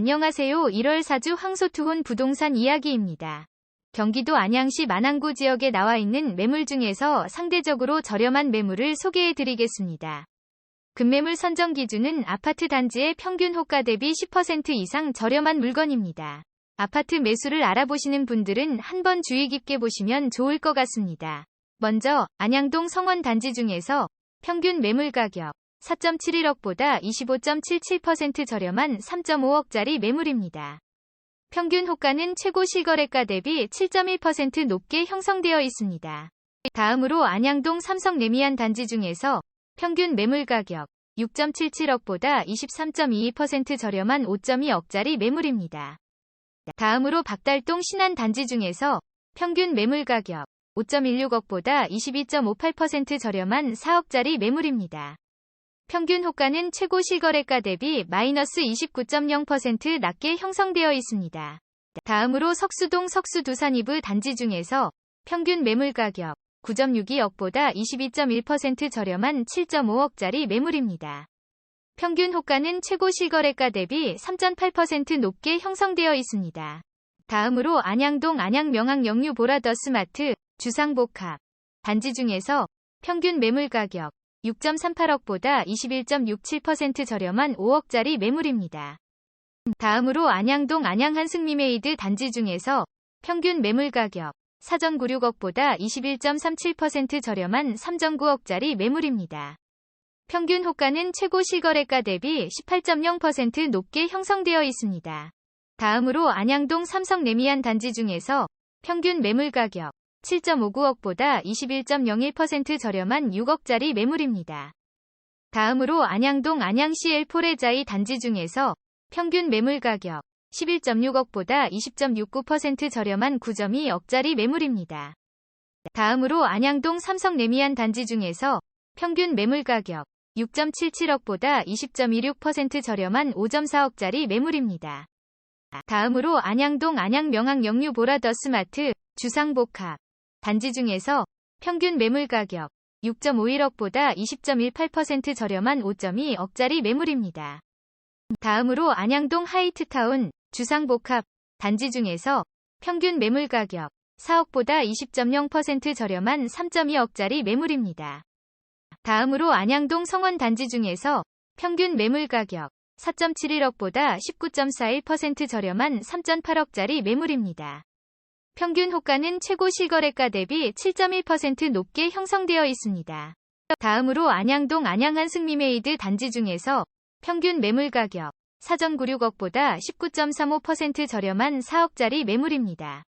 안녕하세요. 1월 4주 황소투혼 부동산 이야기입니다. 경기도 안양시 만안구 지역에 나와 있는 매물 중에서 상대적으로 저렴한 매물을 소개해 드리겠습니다. 급매물 선정 기준은 아파트 단지의 평균 호가 대비 10% 이상 저렴한 물건입니다. 아파트 매수를 알아보시는 분들은 한번 주의 깊게 보시면 좋을 것 같습니다. 먼저 안양동 성원 단지 중에서 평균 매물 가격 4.71억보다 25.77% 저렴한 3.5억짜리 매물입니다. 평균 호가는 최고 실거래가 대비 7.1% 높게 형성되어 있습니다. 다음으로 안양동 삼성 레미안 단지 중에서 평균 매물 가격 6.77억보다 23.22% 저렴한 5.2억짜리 매물입니다. 다음으로 박달동 신안 단지 중에서 평균 매물 가격 5.16억보다 22.58% 저렴한 4억짜리 매물입니다. 평균 호가는 최고 실거래가 대비 마이너스 29.0% 낮게 형성되어 있습니다. 다음으로 석수동 석수두산 이브 단지 중에서 평균 매물 가격 9.62억보다 22.1% 저렴한 7.5억짜리 매물입니다. 평균 호가는 최고 실거래가 대비 3.8% 높게 형성되어 있습니다. 다음으로 안양동 안양 명항 영유 보라더 스마트 주상복합 단지 중에서 평균 매물 가격 6.38억보다 21.67% 저렴한 5억짜리 매물입니다. 다음으로 안양동 안양한승미메이드 단지 중에서 평균 매물 가격 4.96억보다 21.37% 저렴한 3.9억짜리 매물입니다. 평균 호가는 최고 실거래가 대비 18.0% 높게 형성되어 있습니다. 다음으로 안양동 삼성 레미안 단지 중에서 평균 매물 가격 7.59억보다 21.01% 저렴한 6억짜리 매물입니다. 다음으로 안양동 안양시 엘포레자이 단지 중에서 평균 매물 가격 11.6억보다 20.69% 저렴한 9.2억짜리 매물입니다. 다음으로 안양동 삼성 레미안 단지 중에서 평균 매물 가격 6.77억보다 20.26% 저렴한 5.4억짜리 매물입니다. 다음으로 안양동 안양 명항 영유 보라더 스마트 주상복합 단지 중에서 평균 매물 가격 6.51억보다 20.18% 저렴한 5.2억짜리 매물입니다. 다음으로 안양동 하이트타운 주상복합 단지 중에서 평균 매물 가격 4억보다 20.0% 저렴한 3.2억짜리 매물입니다. 다음으로 안양동 성원 단지 중에서 평균 매물 가격 4.71억보다 19.41% 저렴한 3.8억짜리 매물입니다. 평균 호가는 최고 실거래가 대비 7.1% 높게 형성되어 있습니다. 다음으로 안양동 안양한승미메이드 단지 중에서 평균 매물 가격 4.96억보다 19.35% 저렴한 4억짜리 매물입니다.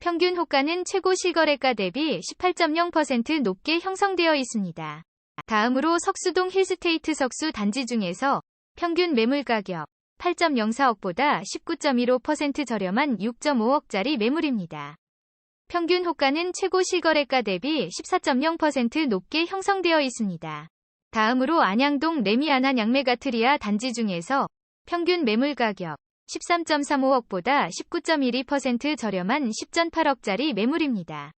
평균 호가는 최고 실거래가 대비 18.0% 높게 형성되어 있습니다. 다음으로 석수동 힐스테이트 석수 단지 중에서 평균 매물 가격 8.04억보다 19.15% 저렴한 6.5억짜리 매물입니다. 평균 호가는 최고 실거래가 대비 14.0% 높게 형성되어 있습니다. 다음으로 안양동 레미안한 양메가트리아 단지 중에서 평균 매물 가격 13.35억보다 19.12% 저렴한 10.8억짜리 매물입니다.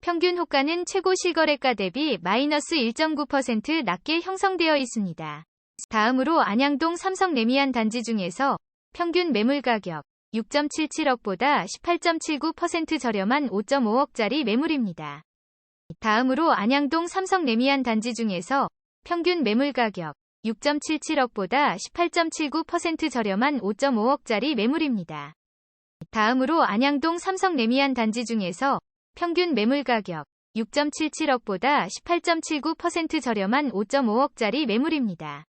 평균 호가는 최고 실거래가 대비 마이너스 1.9% 낮게 형성되어 있습니다. 다음으로 안양동 삼성 레미안 단지 중에서 평균 매물 가격 6.77억보다 18.79% 저렴한 5.5억짜리 매물입니다. 다음으로 안양동 삼성 레미안 단지 중에서 평균 매물 가격 6.77억보다 18.79% 저렴한 5.5억짜리 매물입니다. 다음으로 안양동 삼성 레미안 단지 중에서 평균 매물 가격 6.77억보다 18.79% 저렴한 5.5억짜리 매물입니다.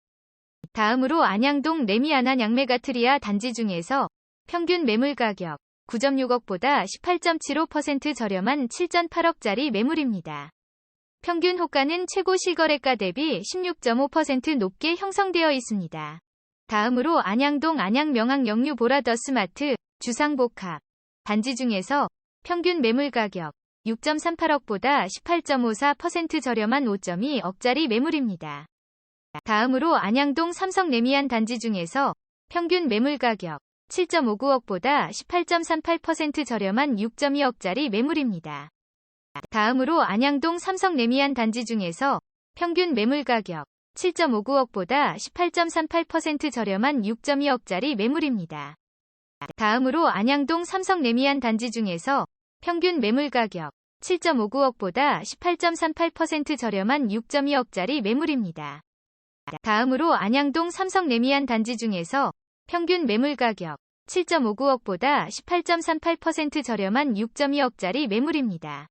다음으로 안양동 레미안한 양메가트리아 단지 중에서 평균 매물 가격 9.6억보다 18.75% 저렴한 7.8억짜리 매물입니다. 평균 호가는 최고 실거래가 대비 16.5% 높게 형성되어 있습니다. 다음으로 안양동 안양명항 영유 보라더 스마트 주상복합 단지 중에서 평균 매물 가격 6.38억보다 18.54% 저렴한 5.2억짜리 매물입니다. 다음으로 안양동 삼성 레미안 단지 중에서 평균 매물 가격 7.59억보다 18.38% 저렴한 6.2억짜리 매물입니다. 다음으로 안양동 삼성 레미안 단지 중에서 평균 매물 가격 7.59억보다 18.38% 저렴한 6.2억짜리 매물입니다. 다음으로 안양동 삼성 레미안 단지 중에서 평균 매물 가격 7.59억보다 18.38% 저렴한 6.2억짜리 매물입니다. 다음으로 안양동 삼성 레미안 단지 중에서 평균 매물 가격 7.59억보다 18.38% 저렴한 6.2억짜리 매물입니다.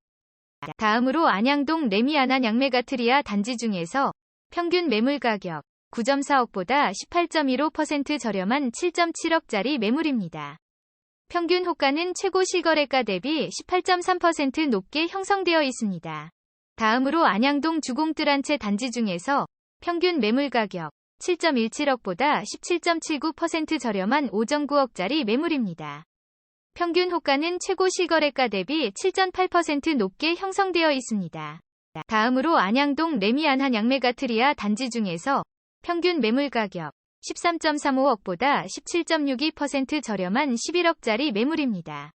다음으로 안양동 레미안한 양메가트리아 단지 중에서 평균 매물 가격 9.4억보다 18.15% 저렴한 7.7억짜리 매물입니다. 평균 호가는 최고 실거래가 대비 18.3% 높게 형성되어 있습니다. 다음으로 안양동 주공뜰 한채 단지 중에서 평균 매물 가격 7.17억보다 17.79% 저렴한 5.9억짜리 매물입니다. 평균 호가는 최고 실거래가 대비 7.8% 높게 형성되어 있습니다. 다음으로 안양동 레미안한 양메가트리아 단지 중에서 평균 매물 가격 13.35억보다 17.62% 저렴한 11억짜리 매물입니다.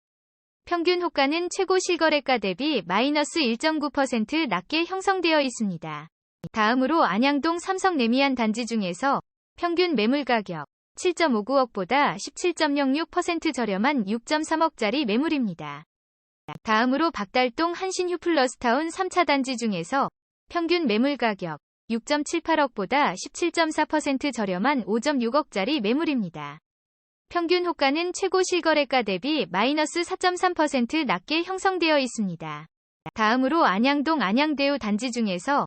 평균 호가는 최고 실거래가 대비 마이너스 1.9% 낮게 형성되어 있습니다. 다음으로 안양동 삼성 레미안 단지 중에서 평균 매물 가격 7.59억보다 17.06% 저렴한 6.3억짜리 매물입니다. 다음으로 박달동 한신 휴 플러스타운 3차 단지 중에서 평균 매물 가격 6.78억보다 17.4% 저렴한 5.6억짜리 매물입니다. 평균 호가는 최고 실거래가 대비 마이너스 4.3% 낮게 형성되어 있습니다. 다음으로 안양동 안양대우 단지 중에서